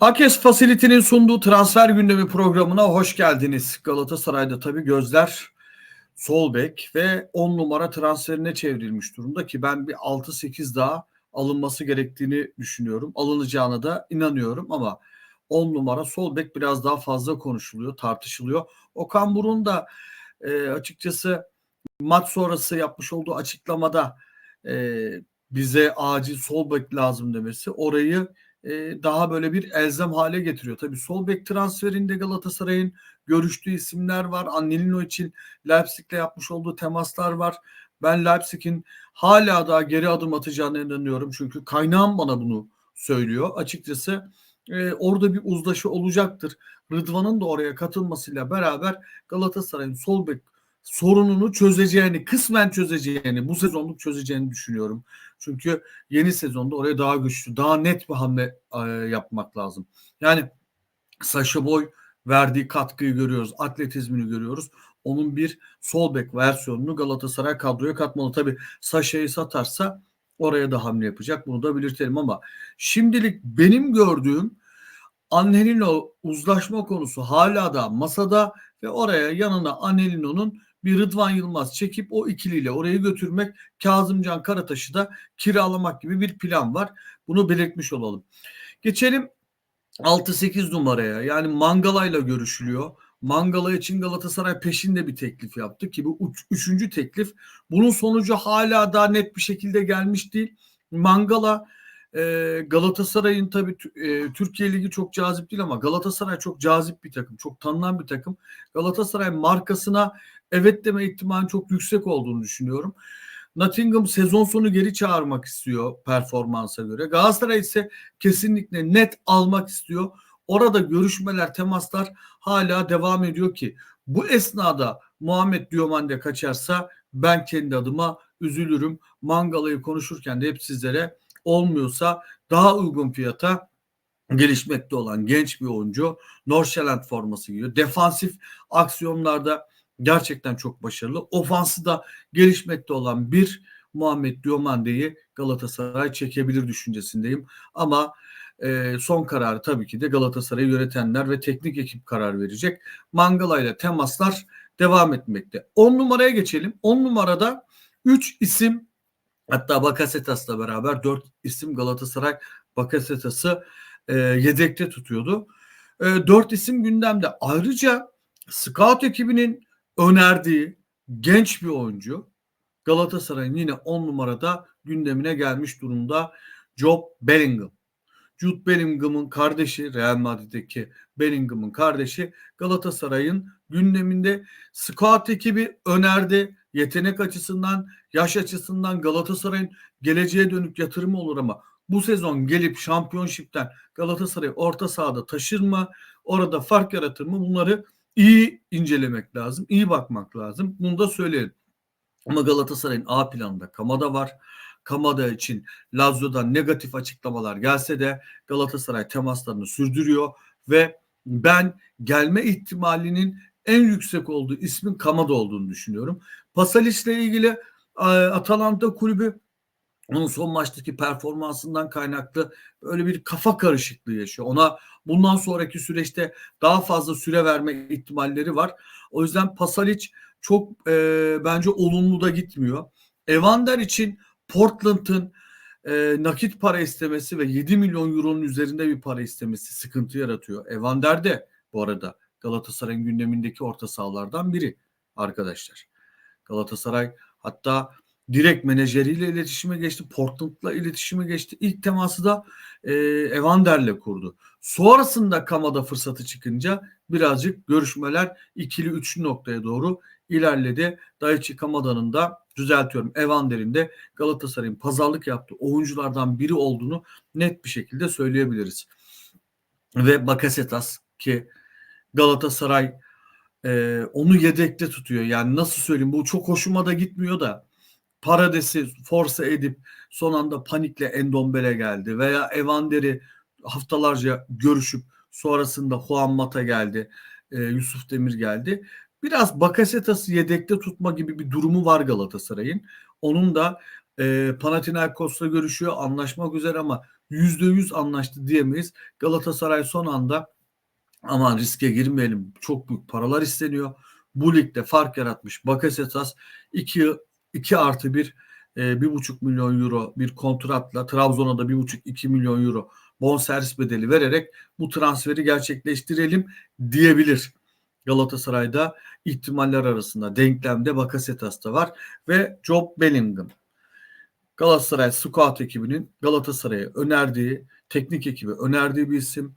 Akes Facility'nin sunduğu transfer gündemi programına hoş geldiniz. Galatasaray'da tabii gözler sol bek ve 10 numara transferine çevrilmiş durumda ki ben bir 6-8 daha alınması gerektiğini düşünüyorum. Alınacağına da inanıyorum ama 10 numara sol bek biraz daha fazla konuşuluyor, tartışılıyor. Okan Burun da e, açıkçası maç sonrası yapmış olduğu açıklamada e, bize acil sol bek lazım demesi orayı e, daha böyle bir elzem hale getiriyor. Tabii sol bek transferinde Galatasaray'ın görüştüğü isimler var. Annelino için Leipzig'le yapmış olduğu temaslar var. Ben Leipzig'in hala daha geri adım atacağına inanıyorum. Çünkü kaynağım bana bunu söylüyor. Açıkçası e, orada bir uzlaşı olacaktır. Rıdvan'ın da oraya katılmasıyla beraber Galatasaray'ın sol bek sorununu çözeceğini, kısmen çözeceğini, bu sezonluk çözeceğini düşünüyorum. Çünkü yeni sezonda oraya daha güçlü, daha net bir hamle e, yapmak lazım. Yani Saşa Boy verdiği katkıyı görüyoruz, atletizmini görüyoruz. Onun bir sol bek versiyonunu Galatasaray kadroya katmalı. Tabii Saşa'yı satarsa oraya da hamle yapacak. Bunu da belirtelim ama şimdilik benim gördüğüm Angelino uzlaşma konusu hala da masada ve oraya yanına Angelino'nun bir Rıdvan Yılmaz çekip o ikiliyle orayı götürmek Kazımcan Karataş'ı da kiralamak gibi bir plan var. Bunu belirtmiş olalım. Geçelim 6-8 numaraya yani Mangala'yla görüşülüyor. Mangala için Galatasaray peşinde bir teklif yaptı ki bu üç, üçüncü teklif. Bunun sonucu hala daha net bir şekilde gelmiş değil. Mangala e, Galatasaray'ın tabii e, Türkiye Ligi çok cazip değil ama Galatasaray çok cazip bir takım. Çok tanınan bir takım. Galatasaray markasına evet deme ihtimali çok yüksek olduğunu düşünüyorum. Nottingham sezon sonu geri çağırmak istiyor performansa göre. Galatasaray ise kesinlikle net almak istiyor. Orada görüşmeler, temaslar hala devam ediyor ki bu esnada Muhammed Diomande kaçarsa ben kendi adıma üzülürüm. Mangalayı konuşurken de hep sizlere olmuyorsa daha uygun fiyata gelişmekte olan genç bir oyuncu Norşeland forması giyiyor. Defansif aksiyonlarda gerçekten çok başarılı. Ofansı da gelişmekte olan bir Muhammed Diomande'yi Galatasaray çekebilir düşüncesindeyim. Ama e, son kararı tabii ki de Galatasaray'ı yönetenler ve teknik ekip karar verecek. Mangala ile temaslar devam etmekte. 10 numaraya geçelim. 10 numarada 3 isim hatta Bakasetas'la beraber 4 isim Galatasaray Bakasetas'ı e, yedekte tutuyordu. E, 4 isim gündemde. Ayrıca scout ekibinin önerdiği genç bir oyuncu Galatasaray'ın yine 10 numarada gündemine gelmiş durumda Job Bellingham. Jude Bellingham'ın kardeşi Real Madrid'deki Bellingham'ın kardeşi Galatasaray'ın gündeminde scout ekibi önerdi. Yetenek açısından, yaş açısından Galatasaray'ın geleceğe dönük yatırımı olur ama bu sezon gelip şampiyonşipten Galatasaray orta sahada taşır mı? Orada fark yaratır mı? Bunları iyi incelemek lazım, iyi bakmak lazım. Bunu da söyleyelim. Ama Galatasaray'ın A planında Kamada var. Kamada için Lazio'dan negatif açıklamalar gelse de Galatasaray temaslarını sürdürüyor ve ben gelme ihtimalinin en yüksek olduğu ismin Kamada olduğunu düşünüyorum. Pasalic ile ilgili Atalanta kulübü onun son maçtaki performansından kaynaklı öyle bir kafa karışıklığı yaşıyor. Ona bundan sonraki süreçte daha fazla süre verme ihtimalleri var. O yüzden Pasalic çok e, bence olumlu da gitmiyor. Evander için Portland'ın e, nakit para istemesi ve 7 milyon euronun üzerinde bir para istemesi sıkıntı yaratıyor. Evander de bu arada Galatasaray'ın gündemindeki orta sahalardan biri arkadaşlar. Galatasaray hatta direkt menajeriyle iletişime geçti. Portland'la iletişime geçti. İlk teması da e, Evander'le kurdu. Sonrasında Kamada fırsatı çıkınca birazcık görüşmeler ikili üçlü noktaya doğru ilerledi. Daichi Kamada'nın da düzeltiyorum Evander'in de Galatasaray'ın pazarlık yaptığı oyunculardan biri olduğunu net bir şekilde söyleyebiliriz. Ve Bakasetas ki Galatasaray e, onu yedekte tutuyor. Yani nasıl söyleyeyim bu çok hoşuma da gitmiyor da Parades'i force edip son anda panikle Endombele geldi veya Evander'i haftalarca görüşüp sonrasında Juan Mata geldi, e, Yusuf Demir geldi. Biraz Bakasetas'ı yedekte tutma gibi bir durumu var Galatasaray'ın. Onun da e, Panathinaikos'la görüşüyor, anlaşmak üzere ama %100 anlaştı diyemeyiz. Galatasaray son anda aman riske girmeyelim çok büyük paralar isteniyor. Bu ligde fark yaratmış Bakasetas 2 2 artı 1 e, bir buçuk milyon euro bir kontratla Trabzon'a da bir buçuk iki milyon euro bonservis bedeli vererek bu transferi gerçekleştirelim diyebilir. Galatasaray'da ihtimaller arasında denklemde Bakasetas da var ve Job Bellingham. Galatasaray Scout ekibinin Galatasaray'a önerdiği, teknik ekibi önerdiği bir isim.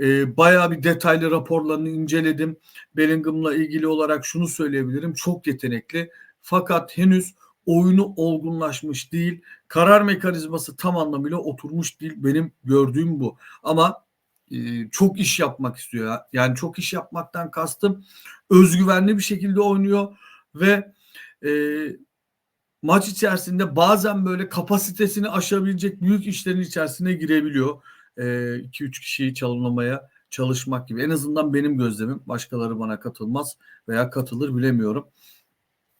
E, bayağı bir detaylı raporlarını inceledim. Bellingham'la ilgili olarak şunu söyleyebilirim. Çok yetenekli. Fakat henüz oyunu olgunlaşmış değil. Karar mekanizması tam anlamıyla oturmuş değil. Benim gördüğüm bu. Ama e, çok iş yapmak istiyor. Yani çok iş yapmaktan kastım özgüvenli bir şekilde oynuyor ve e, maç içerisinde bazen böyle kapasitesini aşabilecek büyük işlerin içerisine girebiliyor. 2-3 e, kişiyi çalımlamaya çalışmak gibi. En azından benim gözlemim. Başkaları bana katılmaz veya katılır bilemiyorum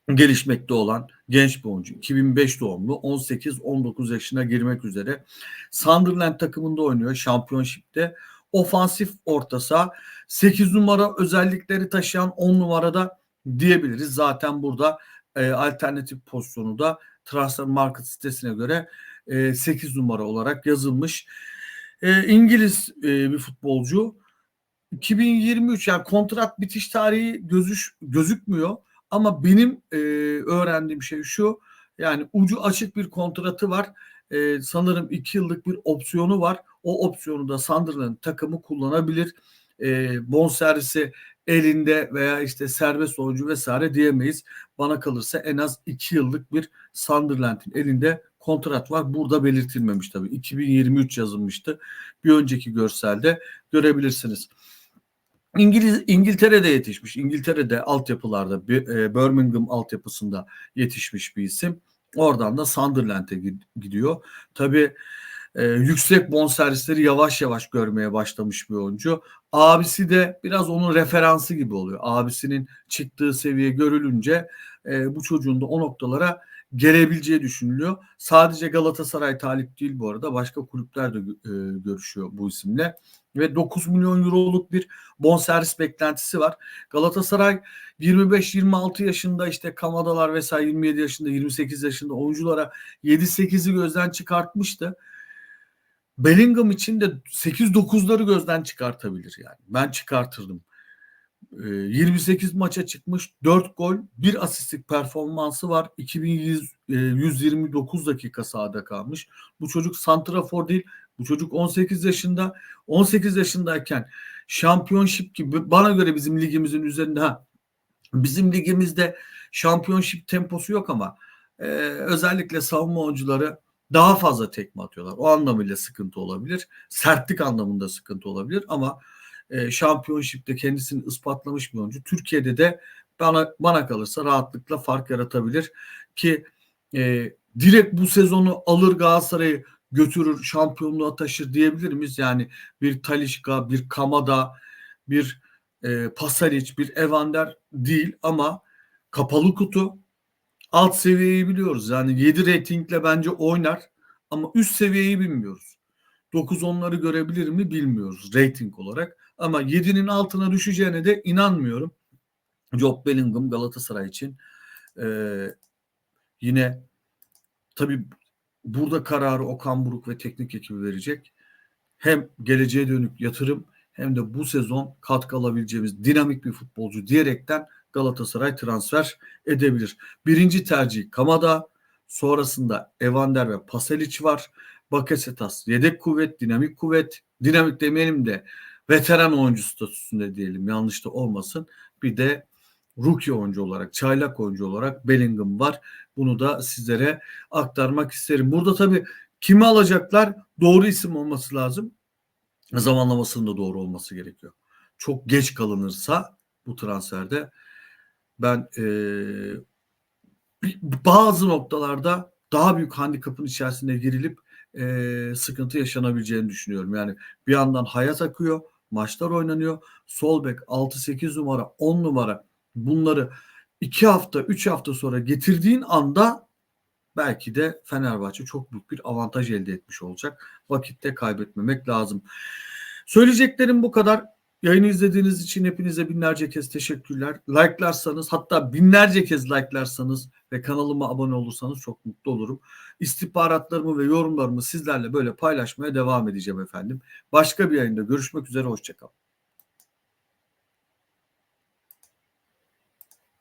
gelişmekte olan genç bir oyuncu. 2005 doğumlu 18-19 yaşına girmek üzere. Sunderland takımında oynuyor şampiyonşipte. Ofansif orta saha 8 numara özellikleri taşıyan 10 numarada diyebiliriz. Zaten burada e, alternatif pozisyonu da Transfer Market sitesine göre e, 8 numara olarak yazılmış. E, İngiliz e, bir futbolcu. 2023 yani kontrat bitiş tarihi gözüş, gözükmüyor ama benim e, öğrendiğim şey şu yani ucu açık bir kontratı var. E, sanırım iki yıllık bir opsiyonu var. O opsiyonu da Sunderland takımı kullanabilir. E, bonservisi elinde veya işte serbest oyuncu vesaire diyemeyiz. Bana kalırsa en az iki yıllık bir Sunderland'in elinde kontrat var. Burada belirtilmemiş tabii. 2023 yazılmıştı. Bir önceki görselde görebilirsiniz. İngiliz İngiltere'de yetişmiş. İngiltere'de altyapılarda e, Birmingham altyapısında yetişmiş bir isim. Oradan da Sunderland'e gidiyor. Tabii e, yüksek bonservisleri yavaş yavaş görmeye başlamış bir oyuncu. Abisi de biraz onun referansı gibi oluyor. Abisinin çıktığı seviye görülünce e, bu çocuğun da o noktalara gelebileceği düşünülüyor. Sadece Galatasaray talip değil bu arada. Başka kulüpler de e, görüşüyor bu isimle. Ve 9 milyon euroluk bir bonservis beklentisi var. Galatasaray 25-26 yaşında işte Kamadalar vesaire 27 yaşında 28 yaşında oyunculara 7-8'i gözden çıkartmıştı. Bellingham için de 8-9'ları gözden çıkartabilir yani. Ben çıkartırdım. 28 ee, maça çıkmış 4 gol 1 asistlik performansı var 2129 e, dakika sahada kalmış bu çocuk santrafor değil bu çocuk 18 yaşında 18 yaşındayken şampiyonşip gibi bana göre bizim ligimizin üzerinde ha bizim ligimizde şampiyonşip temposu yok ama e, özellikle savunma oyuncuları daha fazla tekme atıyorlar. O anlamıyla sıkıntı olabilir. Sertlik anlamında sıkıntı olabilir ama e, şampiyonşipte kendisini ispatlamış bir oyuncu. Türkiye'de de bana bana kalırsa rahatlıkla fark yaratabilir ki e, direkt bu sezonu alır Galatasaray'ı götürür şampiyonluğa taşır diyebilir miyiz? Yani bir Talişka, bir Kamada, bir e, Pasalic, bir Evander değil ama kapalı kutu alt seviyeyi biliyoruz. Yani 7 reytingle bence oynar ama üst seviyeyi bilmiyoruz. 9-10'ları görebilir mi bilmiyoruz rating olarak. Ama 7'nin altına düşeceğine de inanmıyorum. Job Bellingham Galatasaray için ee, yine tabii burada kararı Okan Buruk ve teknik ekibi verecek. Hem geleceğe dönük yatırım hem de bu sezon katkı alabileceğimiz dinamik bir futbolcu diyerekten Galatasaray transfer edebilir. Birinci tercih Kamada, sonrasında Evander ve Pasalic var. Bakasetas yedek kuvvet, dinamik kuvvet. Dinamik demeyelim de veteran oyuncu statüsünde diyelim yanlış da olmasın. Bir de rookie oyuncu olarak, çaylak oyuncu olarak Bellingham var. Bunu da sizlere aktarmak isterim. Burada tabii kimi alacaklar? Doğru isim olması lazım. Zamanlamasının da doğru olması gerekiyor. Çok geç kalınırsa bu transferde ben e, bazı noktalarda daha büyük handikapın içerisine girilip e, sıkıntı yaşanabileceğini düşünüyorum. Yani bir yandan hayat akıyor, maçlar oynanıyor. Sol bek 6-8 numara, 10 numara bunları 2 hafta, 3 hafta sonra getirdiğin anda belki de Fenerbahçe çok büyük bir avantaj elde etmiş olacak. Vakitte kaybetmemek lazım. Söyleyeceklerim bu kadar. Yayını izlediğiniz için hepinize binlerce kez teşekkürler. Like'larsanız hatta binlerce kez like'larsanız ve kanalıma abone olursanız çok mutlu olurum. İstihbaratlarımı ve yorumlarımı sizlerle böyle paylaşmaya devam edeceğim efendim. Başka bir yayında görüşmek üzere. Hoşçakalın.